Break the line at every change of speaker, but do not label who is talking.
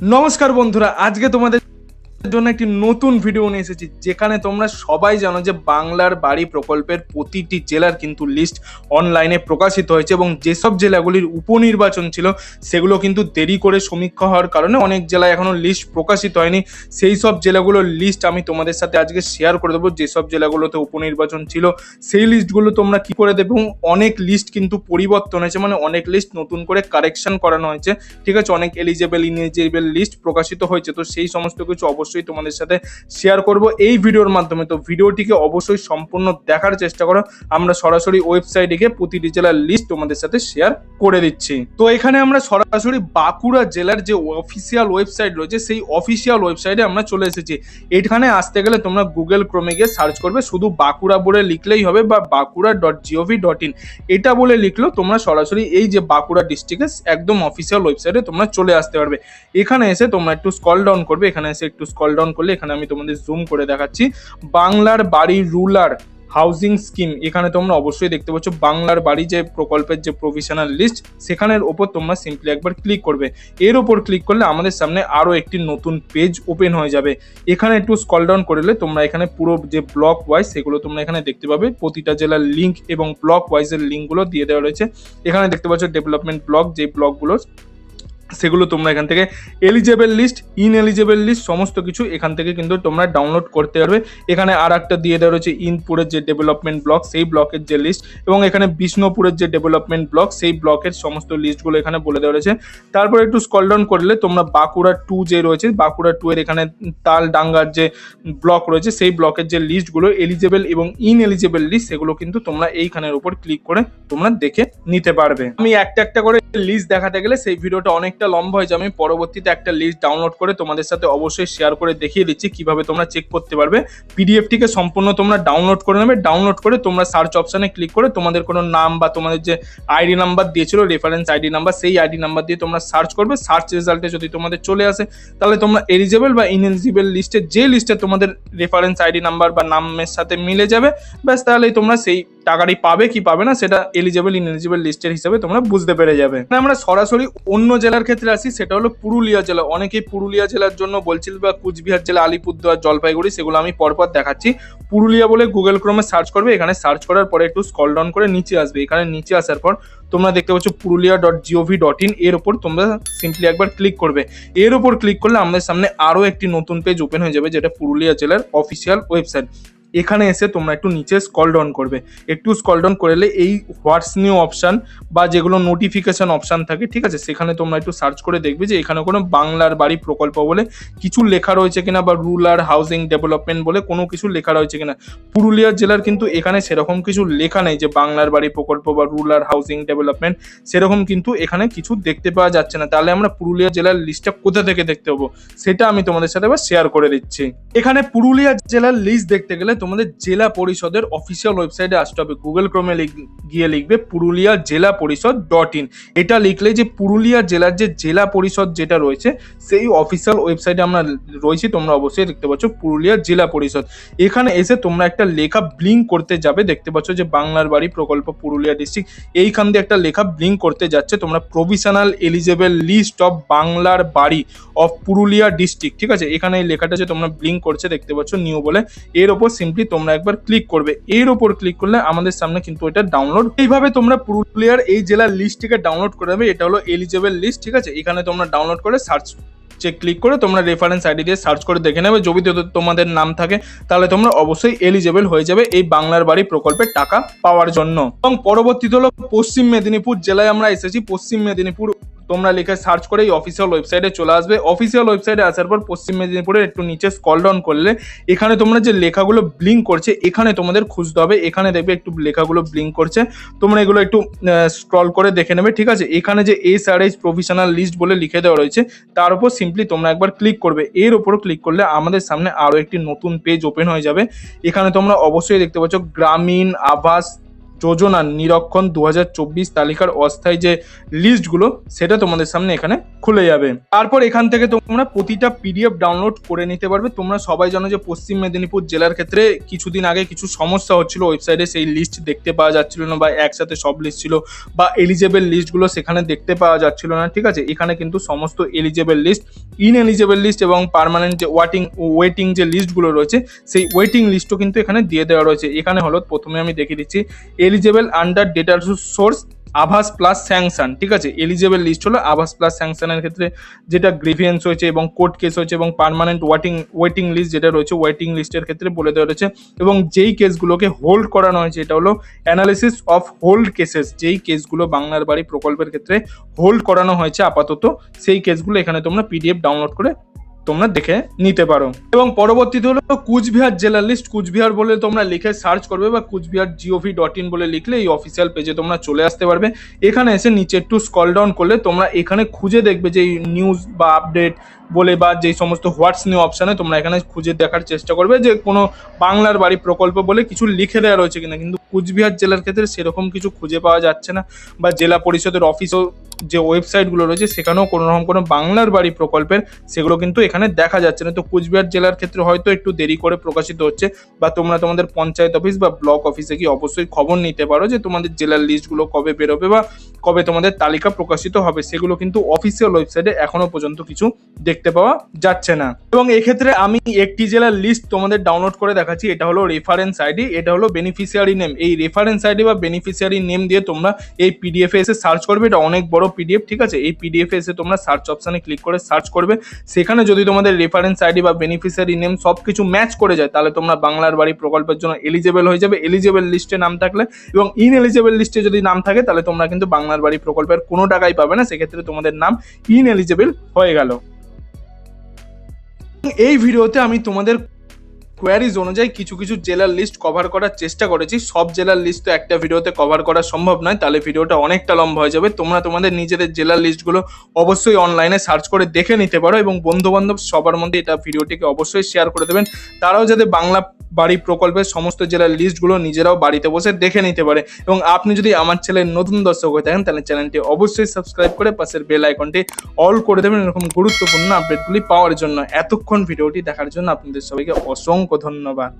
নমস্কার বন্ধুরা আজকে তোমাদের জন্য একটি নতুন ভিডিও নিয়ে এসেছি, যেখানে তোমরা সবাই জানো যে বাংলার বাড়ি প্রকল্পের প্রতিটি জেলার কিন্তু লিস্ট অনলাইনে প্রকাশিত হয়েছে এবং যেসব জেলাগুলির উপনির্বাচন ছিল, সেগুলো কিন্তু দেরি করে সমীক্ষা হওয়ার কারণে অনেক জেলায় এখনও লিস্ট প্রকাশিত হয়নি। সেই সব জেলাগুলোর লিস্ট আমি তোমাদের সাথে আজকে শেয়ার করে দেবো, যেসব জেলাগুলোতে উপনির্বাচন ছিল, সেই লিস্টগুলো তোমরা কি করে দেবে এবং অনেক লিস্ট কিন্তু পরিবর্তন হয়েছে মানে অনেক লিস্ট নতুন করে কারেকশন করানো হয়েছে। ঠিক আছে, অনেক এলিজেবল ইনএলিজেবল লিস্ট প্রকাশিত হয়েছে, তো সেই সমস্ত কিছু অবশ্যই তোমাদের সাথে শেয়ার করব এই ভিডিওর মাধ্যমে। তো ভিডিওটিকে অবশ্যই সম্পূর্ণ দেখার চেষ্টা করো। আমরা সরাসরি ওয়েবসাইটে গিয়ে প্রতিটি জেলার লিস্ট তোমাদের সাথে শেয়ার করে দিচ্ছি। তো এখানে আমরা সরাসরি বাঁকুড়া জেলার যে অফিসিয়াল ওয়েবসাইট রয়েছে, সেই অফিসিয়াল ওয়েবসাইটে আমরা চলে এসেছি। এখানে আসতে গেলে তোমরা গুগল ক্রোমে গিয়ে সার্চ করবে, শুধু বাঁকুড়া বলে লিখলেই হবে বা Bankura dot G O V dot in এটা বলে লিখলেও তোমরা সরাসরি এই যে বাঁকুড়া ডিস্ট্রিক্টের একদম অফিসিয়াল ওয়েবসাইটে তোমরা চলে আসতে পারবে। এখানে এসে তোমরা একটু স্কল ডাউন করবে, এখানে এসে একটু স্কল ডাউন করলে এখানে আমি তোমাদের জুম করে দেখাচ্ছি। বাংলার বাড়ি রুলার হাউজিং স্কিম এখানে তোমরা অবশ্যই দেখতে পাচ্ছ বাংলার বাড়ি যে প্রকল্পের যে প্রভিশনাল লিস্ট সেখানের ওপর তোমরা সিম্পলি একবার ক্লিক করবে। এর ওপর ক্লিক করলে আমাদের সামনে আরও একটি নতুন পেজ ওপেন হয়ে যাবে। এখানে একটু স্কল ডাউন করলে তোমরা এখানে পুরো যে ব্লক ওয়াইজ সেগুলো তোমরা এখানে দেখতে পাবে। প্রতিটা জেলার লিঙ্ক এবং ব্লক ওয়াইজের লিঙ্কগুলো দিয়ে দেওয়া রয়েছে। এখানে দেখতে পাচ্ছ ডেভেলপমেন্ট ব্লক যে ব্লকগুলো সেগুলো তোমরা এখান থেকে eligible list in eligible list সমস্ত কিছু এখান থেকে কিন্তু তোমরা ডাউনলোড করতে পারবে। এখানে আর একটা দিয়ে দেওয়া রয়েছে ইনপুরের যে ডেভেলপমেন্ট ব্লক সেই ব্লকের যে লিস্ট এবং এখানে বিষ্ণুপুরের যে ডেভেলপমেন্ট ব্লক সেই ব্লকের সমস্ত লিস্টগুলো এখানে বলে দেওয়া রয়েছে। তারপর একটু স্কল ডাউন করলে তোমরা বাঁকুড়া টু যে রয়েছে, বাঁকুড়া টু এর এখানে তাল ডাঙ্গার যে ব্লক রয়েছে, সেই ব্লকের যে লিস্টগুলো এলিজেবল এবং ইন এলিজেবল লিস্ট সেগুলো কিন্তু তোমরা এইখানের উপর ক্লিক করে তোমরা দেখে নিতে পারবে। আমি একটা একটা করে লিস্ট দেখাতে গেলে সেই ভিডিওটা অনেকটা লম্বা হয়ে যাবে। আমি পরবর্তীতে একটা লিস্ট ডাউনলোড করে তোমাদের সাথে অবশ্যই শেয়ার করে দেখিয়ে দিচ্ছি কীভাবে তোমরা চেক করতে পারবে। পিডিএফটিকে সম্পূর্ণ তোমরা ডাউনলোড করে নেবে। ডাউনলোড করে তোমরা সার্চ অপশনে ক্লিক করে তোমাদের কোনো নাম বা তোমাদের যে আইডি নাম্বার দিয়েছিল রেফারেন্স আইডি নাম্বার সেই আইডি নাম্বার দিয়ে তোমরা সার্চ করবে। সার্চ রেজাল্টে যদি তোমাদের চলে আসে তাহলে তোমরা এলিজেবল বা ইনএলিজিবল লিস্টে যে লিস্টে তোমাদের রেফারেন্স আইডি নাম্বার বা নামের সাথে মিলে যাবে ব্যাস তাহলেই তোমরা সেই টাকাটি পাবে কি পাবে না সেটা এলিজেবল ইনএলিজিবল লিস্টের হিসাবে তোমরা বুঝতে পেরে যাবে। না, আমরা সরাসরি অন্য জেলার ক্ষেত্রে আসি, সেটা হলো পুরুলিয়া জেলা। অনেকেই পুরুলিয়া জেলার জন্য বলছিল বা কুচবিহার জেলা, আলিপুরদুয়ার, জলপাইগুড়ি, সেগুলো আমি পরপর দেখাচ্ছি। পুরুলিয়া বলে গুগল ক্রোমে সার্চ করবে, এখানে সার্চ করার পরে একটু স্কল ডাউন করে নিচে আসবে। এখানে নিচে আসার পর তোমরা দেখতে পাচ্ছ Purulia dot G O V dot in এর ওপর তোমরা সিম্পলি একবার ক্লিক করবে। এর ওপর ক্লিক করলে আমাদের সামনে আরও একটি নতুন পেজ ওপেন হয়ে যাবে, যেটা পুরুলিয়া জেলার অফিসিয়াল ওয়েবসাইট এখানে এসে তোমরা একটু নিচে স্কল ডাউন করবে। একটু স্কল ডাউন করলে এই হোয়াটস নিউ অপশান বা যেগুলো নোটিফিকেশন অপশান থাকে, ঠিক আছে? সেখানে তোমরা একটু সার্চ করে দেখবে যে এখানে কোনো বাংলার বাড়ি প্রকল্প বলে কিছু লেখা রয়েছে কিনা বা রুরাল হাউজিং ডেভেলপমেন্ট বলে কোনো কিছু লেখা রয়েছে কিনা। পুরুলিয়া জেলার কিন্তু এখানে সেরকম কিছু লেখা নেই যে বাংলার বাড়ি প্রকল্প বা রুরাল হাউজিং ডেভেলপমেন্ট সেরকম কিন্তু এখানে কিছু দেখতে পাওয়া যাচ্ছে না। তাহলে আমরা পুরুলিয়া জেলার লিস্টটা কোথা থেকে দেখতে পাবো? সেটা আমি তোমাদের সাথে এবার শেয়ার করে দিচ্ছি। এখানে পুরুলিয়া জেলার লিস্ট দেখতে গেলে তোমাদের জেলা পরিষদের অফিসিয়াল ওয়েবসাইটে আসতে হবে। গুগল ক্রোমে গিয়ে লিখবে পুরুলিয়া জেলা পরিষদ ডট ইন এটা লিখলে যে পুরুলিয়া জেলার যে জেলা পরিষদ যেটা রয়েছে, সেই অফিসিয়াল ওয়েবসাইটে আমরা রয়েছি, তোমরা অবশ্যই দেখতে পাচ্ছ পুরুলিয়া জেলা পরিষদ। এখানে এসে তোমরা একটা লেখা ব্লিঙ্ক করতে যাবে, দেখতে পাচ্ছ যে বাংলার বাড়ি প্রকল্প পুরুলিয়া ডিস্ট্রিক্ট এইখান দিয়ে একটা লেখা ব্লিঙ্ক করতে যাচ্ছে, তোমরা প্রভিশনাল এলিজেবল লিস্ট অফ বাংলার বাড়ি অফ পুরুলিয়া ডিস্ট্রিক্ট ঠিক আছে? এখানে এই লেখাটা যে তোমরা ব্লিঙ্ক করছে, দেখতে পাচ্ছ নিউ বলে। এর ওপর সিম্পলি তোমরা একবার ক্লিক করবে। এর ওপর ক্লিক করলে আমাদের সামনে কিন্তু এটা ডাউনলোড এইভাবে তোমরা পুরুলিয়ার এই জেলার লিস্টটিকে ডাউনলোড করে নেবে এটা হলো এলিজেবল লিস্ট ঠিক আছে? এখানে তোমরা ডাউনলোড করে সার্চ চেক ক্লিক করে তোমরা রেফারেন্স আইডি দিয়ে সার্চ করে দেখে নেবে। যদি তোমাদের নাম থাকে, তাহলে তোমরা অবশ্যই এলিজেবল হয়ে যাবে এই বাংলার বাড়ি প্রকল্পের টাকা পাওয়ার জন্য। এবং পরবর্তীতে হলো পশ্চিম মেদিনীপুর জেলায় আমরা এসেছি। পশ্চিম মেদিনীপুর তোমরা লিখে সার্চ করে এই অফিসিয়াল ওয়েবসাইটে চলে আসবে। অফিসিয়াল ওয়েবসাইটে আসার পর পশ্চিম মেদিনীপুরের একটু নিচে স্কল ডাউন করলে এখানে তোমরা যে লেখাগুলো ব্লিঙ্ক করছে, এখানে তোমাদের খুঁজতে হবে। এখানে দেখবে একটু লেখাগুলো ব্লিঙ্ক করছে। তোমরা এগুলো একটু স্ক্রল করে দেখে নেবে, ঠিক আছে? এখানে যে S R H professional list বলে লিখে দেওয়া রয়েছে, তার উপর সিম্পলি তোমরা একবার ক্লিক করবে। এর উপর ক্লিক করলে আমাদের সামনে আরও একটি নতুন পেজ ওপেন হয়ে যাবে। এখানে তোমরা অবশ্যই দেখতে পাচ্ছ, গ্রামীণ আবাস যোজনার নিরক্ষণ দু হাজার চব্বিশ তালিকার অস্থায়ী যে লিস্টগুলো, সেটা তোমাদের সামনে এখানে খুলে যাবে। তারপর এখান থেকে তোমরা প্রতিটা পিডিএফ ডাউনলোড করে নিতে পারবে। তোমরা সবাই জানো যে পশ্চিম মেদিনীপুর জেলার ক্ষেত্রে কিছুদিন আগে কিছু সমস্যা হচ্ছিল। ওয়েবসাইটে সেই লিস্ট দেখতে পাওয়া যাচ্ছিল না বা একসাথে সব লিস্ট ছিল বা এলিজেবল লিস্টগুলো সেখানে দেখতে পাওয়া যাচ্ছিল না। ঠিক আছে? এখানে কিন্তু সমস্ত eligible list in eligible list এবং পার্মানেন্ট যে ওয়াটিং ওয়েটিং যে লিস্টগুলো রয়েছে, সেই ওয়েটিং লিস্টও কিন্তু এখানে দিয়ে দেওয়া রয়েছে। এখানে হলো প্রথমে আমি দেখিয়ে দিচ্ছি eligible under data source Awas plus sanction ঠিক আছে? এলিজেবল লিস্ট হলো আভাস প্লাস স্যাংশনের ক্ষেত্রে যেটা গ্রিভিয়েন্স হয়েছে এবং কোর্ট কেস হয়েছে এবং পার্মানেন্ট ওয়াটিং ওয়েটিং লিস্ট যেটা রয়েছে ওয়েটিং লিস্টের ক্ষেত্রে বলে দেওয়া রয়েছে এবং যেই কেসগুলোকে হোল্ড করানো হয়েছে, এটা হলো অ্যানালিসিস অফ হোল্ড কেসেস যেই কেসগুলো বাংলার বাড়ি প্রকল্পের ক্ষেত্রে হোল্ড করানো হয়েছে আপাতত, সেই কেসগুলো এখানে তোমরা পিডিএফ ডাউনলোড করে তোমরা দেখে নিতে পারো। এবং পরবর্তীতে হলো কুচবিহার জেলার লিস্ট কুচবিহার বলে তোমরা লিখে সার্চ করবে বা কুচবিহার জিওভি ডট ইন বলে লিখলে এই অফিসিয়াল পেজে তোমরা চলে আসতে পারবে। এখানে এসে নিচে একটু স্কল ডাউন করলে তোমরা এখানে খুঁজে দেখবে যে নিউজ বা আপডেট বলে বা যেই সমস্ত হোয়াটস নিউ অপশানে তোমরা এখানে খুঁজে দেখার চেষ্টা করবে যে কোনো বাংলার বাড়ি প্রকল্প বলে কিছু লিখে দেওয়া রয়েছে কিনা। কিন্তু কুচবিহার জেলার ক্ষেত্রে সেরকম কিছু খুঁজে পাওয়া যাচ্ছে না বা জেলা পরিষদের অফিসও যে ওয়েবসাইটগুলো রয়েছে সেখানেও কোনো রকম কোনো বাংলার বাড়ি প্রকল্পের সেগুলো কিন্তু এখানে দেখা যাচ্ছে না। তো কুচবিহার জেলার ক্ষেত্রে হয়তো একটু দেরি করে প্রকাশিত হচ্ছে বা তোমরা তোমাদের পঞ্চায়েত অফিস বা ব্লক অফিসে গিয়ে অবশ্যই খবর নিতে পারো যে তোমাদের জেলার লিস্টগুলো কবে বেরোবে বা কবে তোমাদের তালিকা প্রকাশিত হবে সেগুলো কিন্তু অফিসিয়াল ওয়েবসাইটে এখনও পর্যন্ত কিছু দেখতে পাওয়া যাচ্ছে না। এবং এক্ষেত্রে আমি একটি জেলার লিস্ট তোমাদের ডাউনলোড করে দেখাচ্ছি, এটা হলো রেফারেন্স আইডি এটা হলো বেনিফিশিয়ারি নেম এই রেফারেন্স আইডি বা বেনিফিশিয়ারি নেম দিয়ে তোমরা এই পিডিএফ এসে সার্চ করবে, এটা অনেক বড় পিডিএফ ঠিক আছে? এই পিডিএফ এসে তোমরা সার্চ অপশনে ক্লিক করে সার্চ করবে। সেখানে যদি তোমাদের রেফারেন্স আইডি বা বেনিফিশিয়ারি নেম সব কিছু ম্যাচ করে যায়, তাহলে তোমরা বাংলার বাড়ি প্রকল্পের জন্য এলিজেবল হয়ে যাবে। এলিজেবল লিস্টে নাম থাকলে এবং ইন এলিজেবল লিস্টে যদি নাম থাকে, তাহলে তোমরা কিন্তু বাংলার বাড়ি প্রকল্পের কোনো টাকাই পাবে না। সেক্ষেত্রে তোমাদের নাম ইন এলিজেবল হয়ে গেল। এই ভিডিওতে আমি তোমাদের কোয়ারিজ অনুযায়ী কিছু কিছু জেলার লিস্ট কভার করার চেষ্টা করেছি। সব জেলার লিস্ট তো একটা ভিডিওতে কভার করা সম্ভব নয়, তাহলে ভিডিওটা অনেকটা লম্বা হয়ে যাবে। তোমরা তোমাদের নিজেদের জেলার লিস্টগুলো অবশ্যই অনলাইনে সার্চ করে দেখে নিতে পারো এবং বন্ধু বান্ধব সবার মধ্যে এটা ভিডিওটিকে অবশ্যই শেয়ার করে দেবেন। তারাও যাতে বাংলা বাড়ি প্রকল্পের সমস্ত জেলার লিস্টগুলো নিজেরাও বাড়িতে বসে দেখে নিতে পারে। এবং আপনি যদি আমার চ্যানেলের নতুন দর্শক হয়ে থাকেন, তাহলে চ্যানেলটি অবশ্যই সাবস্ক্রাইব করে পাশের বেল আইকনটি অল করে দেবেন। এরকম গুরুত্বপূর্ণ আপডেটগুলি পাওয়ার জন্য এতক্ষণ ভিডিওটি দেখার জন্য আপনাদের সবাইকে অসংখ্য ধন্যবাদ।